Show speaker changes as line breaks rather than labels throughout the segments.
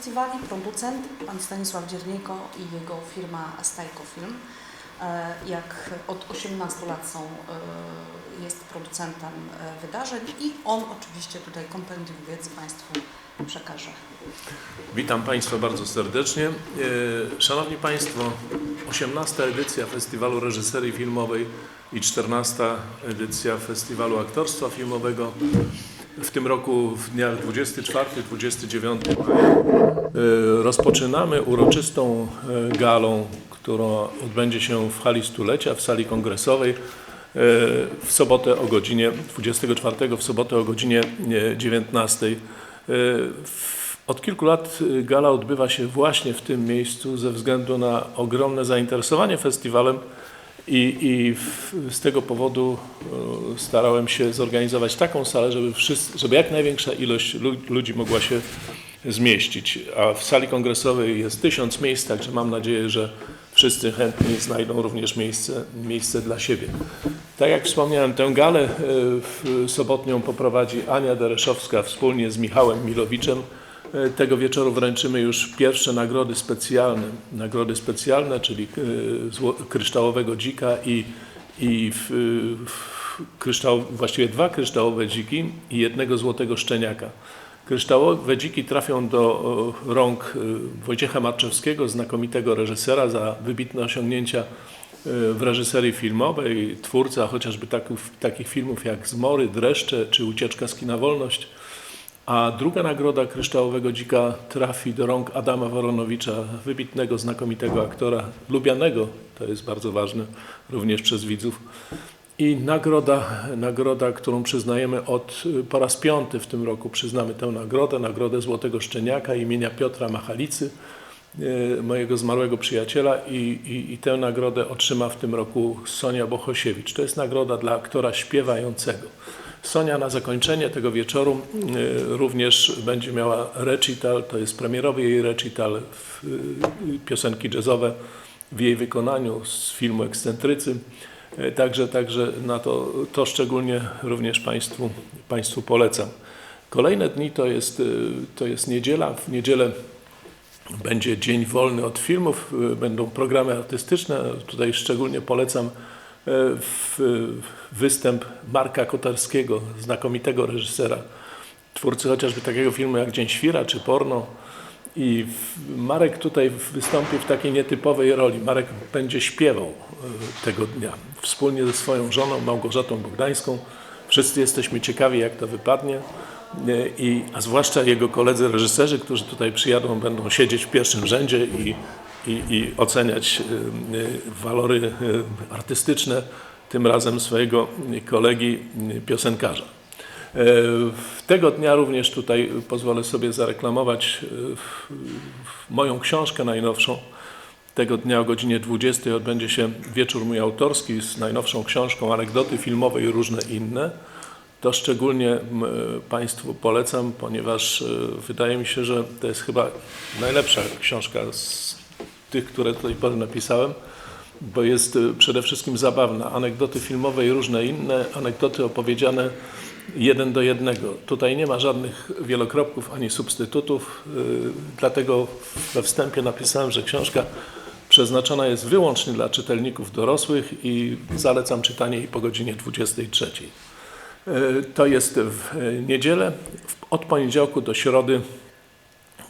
festiwali, producent, pan Stanisław Dzierniejko i jego firma Stajko Film. E, Jak od 18 lat są, e, jest producentem e, wydarzeń i on oczywiście tutaj kompendium wiedzy Państwu przekaże.
Witam Państwa bardzo serdecznie. Szanowni Państwo, 18. edycja Festiwalu Reżyserii Filmowej i 14. edycja Festiwalu Aktorstwa Filmowego. W tym roku w dniach 24-29 e, rozpoczynamy uroczystą e, galą, która odbędzie się w hali stulecia, w sali kongresowej e, w sobotę o godzinie 24, w sobotę o godzinie e, 19. E, w- Od kilku lat y, gala odbywa się właśnie w tym miejscu ze względu na ogromne zainteresowanie festiwalem i, i w, z tego powodu y, starałem się zorganizować taką salę, żeby, wszyscy, żeby jak największa ilość lu, ludzi mogła się zmieścić. A w sali kongresowej jest tysiąc miejsc, także mam nadzieję, że wszyscy chętni znajdą również miejsce, miejsce dla siebie. Tak jak wspomniałem, tę galę w sobotnią poprowadzi Ania Dereszowska wspólnie z Michałem Milowiczem. E, Tego wieczoru wręczymy już pierwsze nagrody specjalne. Nagrody specjalne, czyli e, kryształowego dzika i, i w, w kryształ, właściwie dwa kryształowe dziki i jednego złotego szczeniaka. Kryształowe dziki trafią do o, rąk e, Wojciecha Marczewskiego, znakomitego reżysera za wybitne osiągnięcia e, w reżyserii filmowej, twórca chociażby takich, takich filmów jak Zmory, Dreszcze czy Ucieczka z kina Wolność. A druga nagroda Kryształowego Dzika trafi do rąk Adama Woronowicza, wybitnego, znakomitego aktora, lubianego, to jest bardzo ważne, również przez widzów. I nagroda, nagroda, którą przyznajemy od po raz piąty w tym roku przyznamy tę nagrodę, nagrodę Złotego Szczeniaka imienia Piotra Machalicy, e, mojego zmarłego przyjaciela i, i, i tę nagrodę otrzyma w tym roku Sonia Bohosiewicz. To jest nagroda dla aktora śpiewającego. Sonia na zakończenie tego wieczoru y, również będzie miała recital, to jest premierowy jej recital y, piosenki jazzowe w jej wykonaniu z filmu Ekscentrycy. Y, Także, także na to, to szczególnie również Państwu, Państwu polecam. Kolejne dni to jest, y, to jest niedziela. W niedzielę będzie dzień wolny od filmów, y, będą programy artystyczne. Tutaj szczególnie polecam e, występ Marka Kotarskiego, znakomitego reżysera, twórcy chociażby takiego filmu jak Dzień Świra czy Porno. I Marek tutaj wystąpi w takiej nietypowej roli. Marek będzie śpiewał e, tego dnia wspólnie ze swoją żoną Małgorzatą Bogdańską. Wszyscy jesteśmy ciekawi, jak to wypadnie. E, I, a zwłaszcza jego koledzy reżyserzy, którzy tutaj przyjadą, będą siedzieć w pierwszym rzędzie i, i, i oceniać e, walory artystyczne, tym razem swojego kolegi piosenkarza. Tego dnia również tutaj pozwolę sobie zareklamować e, moją książkę najnowszą. Tego dnia o godzinie 20 odbędzie się wieczór mój autorski z najnowszą książką Anegdoty filmowe i różne inne. To szczególnie Państwu polecam, ponieważ e, wydaje mi się, że to jest chyba najlepsza książka z tych, które do tej pory napisałem, bo jest e, przede wszystkim zabawna. Anegdoty filmowe i różne inne, anegdoty opowiedziane jeden do jednego. Tutaj nie ma żadnych wielokropków ani substytutów, e, dlatego we wstępie napisałem, że książka przeznaczona jest wyłącznie dla czytelników dorosłych i zalecam czytanie jej po godzinie 23. E, To jest w niedzielę. Od poniedziałku do środy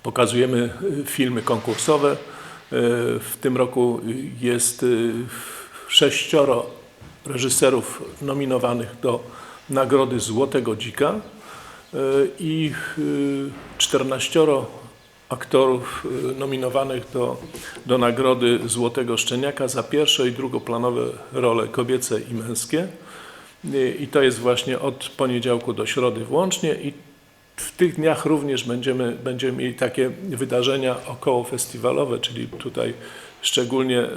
pokazujemy e, filmy konkursowe. W tym roku jest sześcioro reżyserów nominowanych do Nagrody Złotego Dzika e, i e, 14 aktorów e, nominowanych do, do Nagrody Złotego Szczeniaka za pierwsze i drugoplanowe role kobiece i męskie. I to jest właśnie od poniedziałku do środy włącznie i w tych dniach również będziemy, będziemy mieli takie wydarzenia około festiwalowe, czyli tutaj szczególnie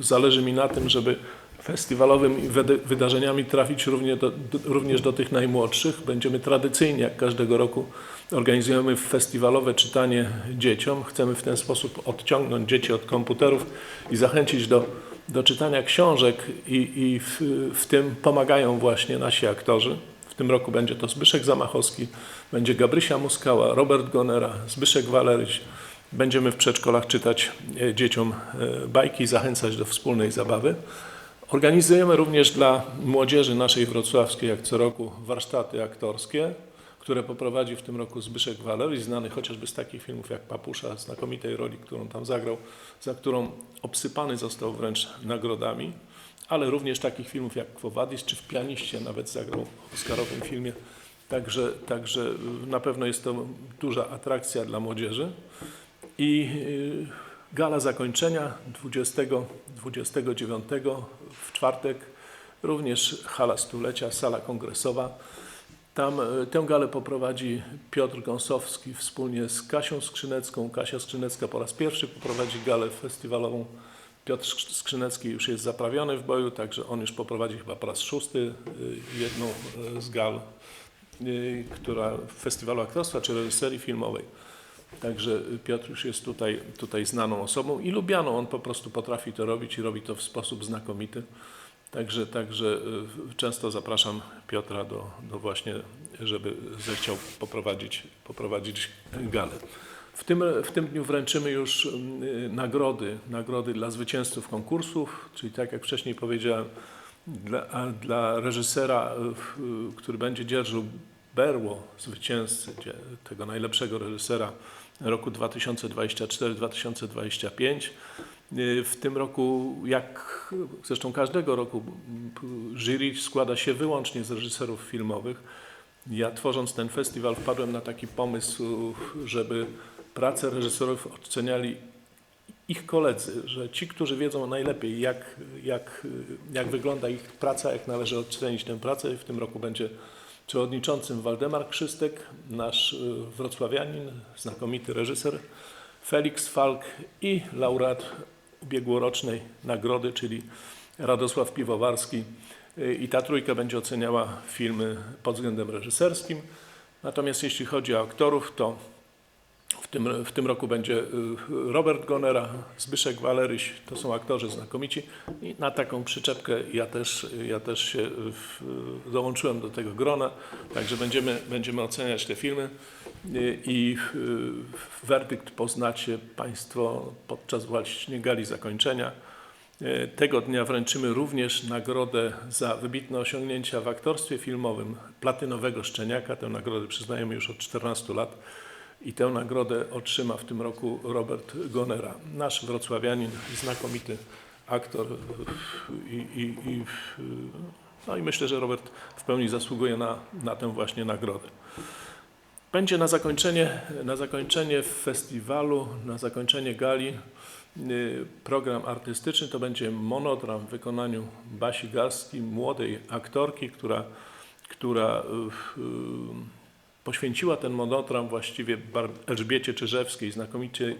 zależy mi na tym, żeby festiwalowymi wydarzeniami trafić również do, do, również do tych najmłodszych. Będziemy tradycyjnie, jak każdego roku, organizujemy festiwalowe czytanie dzieciom. Chcemy w ten sposób odciągnąć dzieci od komputerów i zachęcić do, do czytania książek i, i w, w tym pomagają właśnie nasi aktorzy. W tym roku będzie to Zbyszek Zamachowski, będzie Gabrysia Muskała, Robert Gonera, Zbyszek Waleryś. Będziemy w przedszkolach czytać e, dzieciom e, bajki, zachęcać do wspólnej zabawy. Organizujemy również dla młodzieży naszej wrocławskiej, jak co roku, warsztaty aktorskie, które poprowadzi w tym roku Zbyszek Waleryś, znany chociażby z takich filmów jak Papusza, znakomitej roli, którą tam zagrał, za którą obsypany został wręcz nagrodami, ale również takich filmów jak Quo Vadis, czy w Pianiście nawet zagrał w Oscarowym filmie. Także, także na pewno jest to duża atrakcja dla młodzieży. I y, gala zakończenia 20, 29 w czwartek, również hala stulecia, sala kongresowa. Tam e, tę galę poprowadzi Piotr Gąsowski wspólnie z Kasią Skrzynecką. Kasia Skrzynecka po raz pierwszy poprowadzi galę festiwalową. Piotr Skrzy- Skrzynecki już jest zaprawiony w boju, także on już poprowadzi chyba po raz szósty y, jedną e, z gal, y, która festiwalu aktorstwa czy reżyserii filmowej. Także Piotr już jest tutaj, tutaj znaną osobą i lubianą. On po prostu potrafi to robić i robi to w sposób znakomity. Także, także y, często zapraszam Piotra do, do właśnie, żeby zechciał poprowadzić, poprowadzić galę. W tym, w tym dniu wręczymy już y, nagrody, nagrody dla zwycięzców konkursów, czyli tak jak wcześniej powiedziałem, dla, dla reżysera, y, który będzie dzierżył berło zwycięzcy tego najlepszego reżysera roku 2024-2025. Y, W tym roku, jak zresztą każdego roku, jury składa się wyłącznie z reżyserów filmowych. Ja tworząc ten festiwal wpadłem na taki pomysł, żeby pracę reżyserów oceniali ich koledzy, że ci, którzy wiedzą najlepiej, jak, jak, jak wygląda ich praca, jak należy ocenić tę pracę. W tym roku będzie przewodniczącym Waldemar Krzystek, nasz y, wrocławianin, znakomity reżyser, Felix Falk i laureat ubiegłorocznej nagrody, czyli Radosław Piwowarski. Y, I ta trójka będzie oceniała filmy pod względem reżyserskim. Natomiast jeśli chodzi o aktorów, to tym, w tym roku będzie y, Robert Gonera, Zbyszek Waleryś, to są aktorzy znakomici i na taką przyczepkę ja też, ja też się w- dołączyłem do tego grona, także będziemy, będziemy oceniać te filmy y, i y, werdykt poznacie Państwo podczas właśnie gali zakończenia. Tego dnia wręczymy również nagrodę za wybitne osiągnięcia w aktorstwie filmowym Platynowego Szczeniaka. Tę nagrodę przyznajemy już od 14 lat. I tę nagrodę otrzyma w tym roku Robert Gonera, nasz wrocławianin, znakomity aktor i, i, i, no i myślę, że Robert w pełni zasługuje na, na tę właśnie nagrodę. Będzie na zakończenie, na zakończenie festiwalu, na zakończenie gali y, program artystyczny. To będzie monodram w wykonaniu Basi Garski, młodej aktorki, która, która y, y, poświęciła ten monodram właściwie Elżbiecie Czyżewskiej,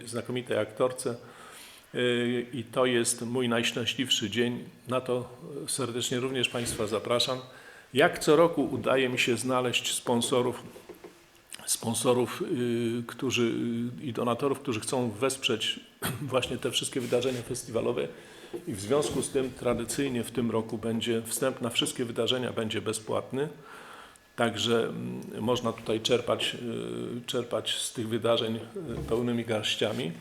znakomitej aktorce. Yy, I to jest mój najszczęśliwszy dzień. Na to serdecznie również Państwa zapraszam. Jak co roku udaje mi się znaleźć sponsorów, sponsorów yy, którzy, i donatorów, którzy chcą wesprzeć właśnie te wszystkie wydarzenia festiwalowe. I w związku z tym tradycyjnie w tym roku będzie wstęp na wszystkie wydarzenia będzie bezpłatny. Także mm, można tutaj czerpać, y, czerpać z tych wydarzeń y, pełnymi garściami.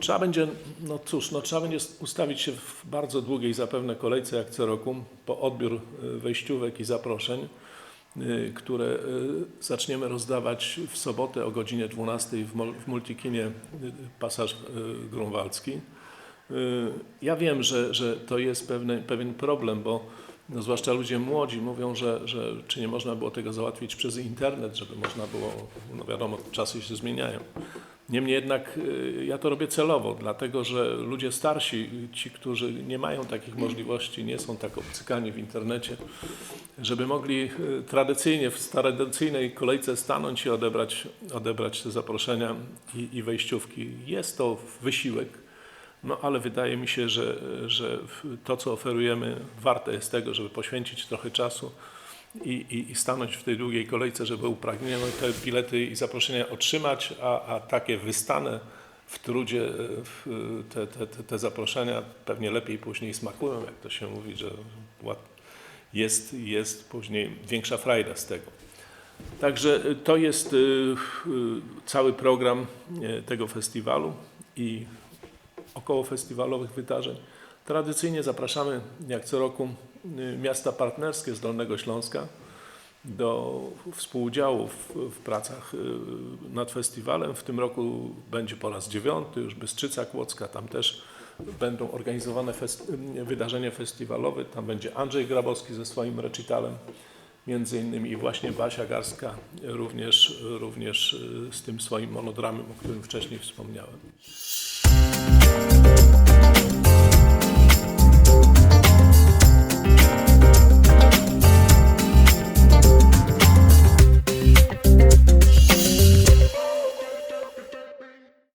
Trzeba będzie, no cóż, no trzeba będzie ustawić się w bardzo długiej zapewne kolejce jak co roku po odbiór y, wejściówek i zaproszeń, które zaczniemy rozdawać w sobotę o godzinie 12 w, mul- w Multikinie Pasaż Grunwaldzki. Ja wiem, że, że to jest pewne, pewien problem, bo no, zwłaszcza ludzie młodzi mówią, że, że czy nie można było tego załatwić przez internet, żeby można było, no wiadomo, czasy się zmieniają. Niemniej jednak y, ja to robię celowo, dlatego że ludzie starsi, ci, którzy nie mają takich możliwości, nie są tak obcykani w internecie, żeby mogli y, tradycyjnie, w tradycyjnej kolejce stanąć i odebrać, odebrać te zaproszenia i, i wejściówki. Jest to wysiłek, no ale wydaje mi się, że, że to, co oferujemy, warte jest tego, żeby poświęcić trochę czasu i, i, i stanąć w tej długiej kolejce, żeby upragnione te bilety i zaproszenia otrzymać, a, a takie wystane w trudzie w, te, te, te, te zaproszenia pewnie lepiej później smakują, jak to się mówi, że jest, jest później większa frajda z tego. Także y, to jest y, cały program tego festiwalu i około festiwalowych wydarzeń. Tradycyjnie zapraszamy, jak co roku, y, miasta partnerskie z Dolnego Śląska do współudziału w, w pracach y, nad festiwalem. W tym roku będzie po raz dziewiąty, już Bystrzyca Kłodzka, tam też będą organizowane y, wydarzenia festiwalowe. Tam będzie Andrzej Grabowski ze swoim recitalem, między innymi właśnie Basia Garska również, również y, z tym swoim monodramem, o którym wcześniej wspomniałem.